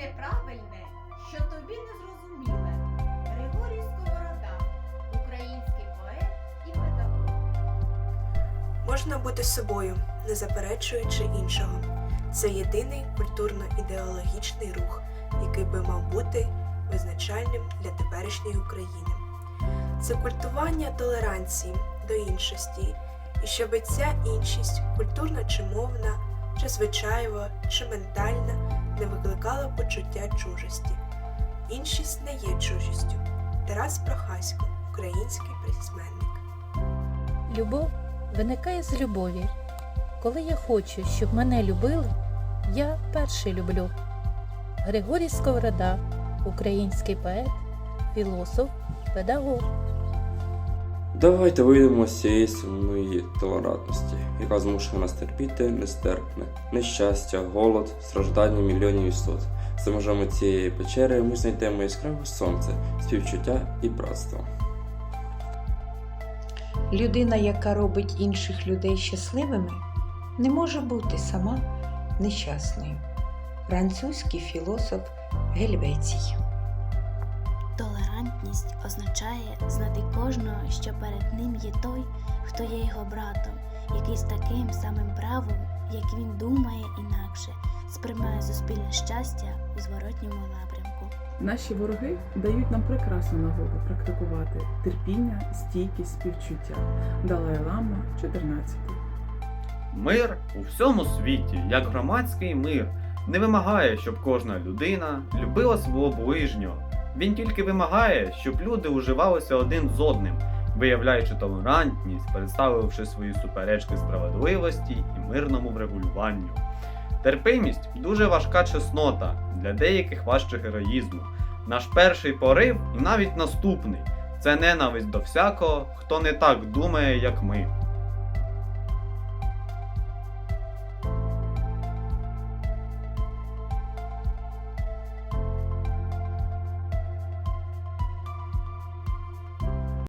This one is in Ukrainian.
неправильне, що тобі не зрозуміле. Григорій Сковорода, український поет і педагог. Можна бути собою, не заперечуючи іншого. Це єдиний культурно-ідеологічний рух, який би мав бути визначальним для теперішньої України. Це культування толеранції до іншості, і щоб ця іншість культурна чи мовна, чи звичаєва, чи ментальна не викликала почуття чужості. Іншість не є чужістю. Тарас Прохасько, український письменник. Любов виникає з любові. Коли я хочу, щоб мене любили, я перший люблю. Григорій Сковорода, український поет, філософ, педагог. Давайте вийдемо з цієї сумної толерантності, яка змушує нас терпіти нестерпне, нещастя, голод, страждання мільйонів істот. За межами цієї печери ми знайдемо яскраве сонце, співчуття і братство. Людина, яка робить інших людей щасливими, не може бути сама нещасною. Французький філософ Гельвецій. Толерантність означає знати кожного, що перед ним є той, хто є його братом, який з таким самим правом, як він думає інакше, сприймає суспільне щастя у зворотньому напрямку. Наші вороги дають нам прекрасну нагоду практикувати терпіння, стійкість, співчуття. Далай Лама, 14. Мир у всьому світі, як громадський мир, не вимагає, щоб кожна людина любила свого ближнього. Він тільки вимагає, щоб люди уживалися один з одним, виявляючи толерантність, представивши свої суперечки справедливості і мирному врегулюванню. Терпимість дуже важка чеснота, для деяких важче героїзму. Наш перший порив і навіть наступний це ненависть до всякого, хто не так думає, як ми.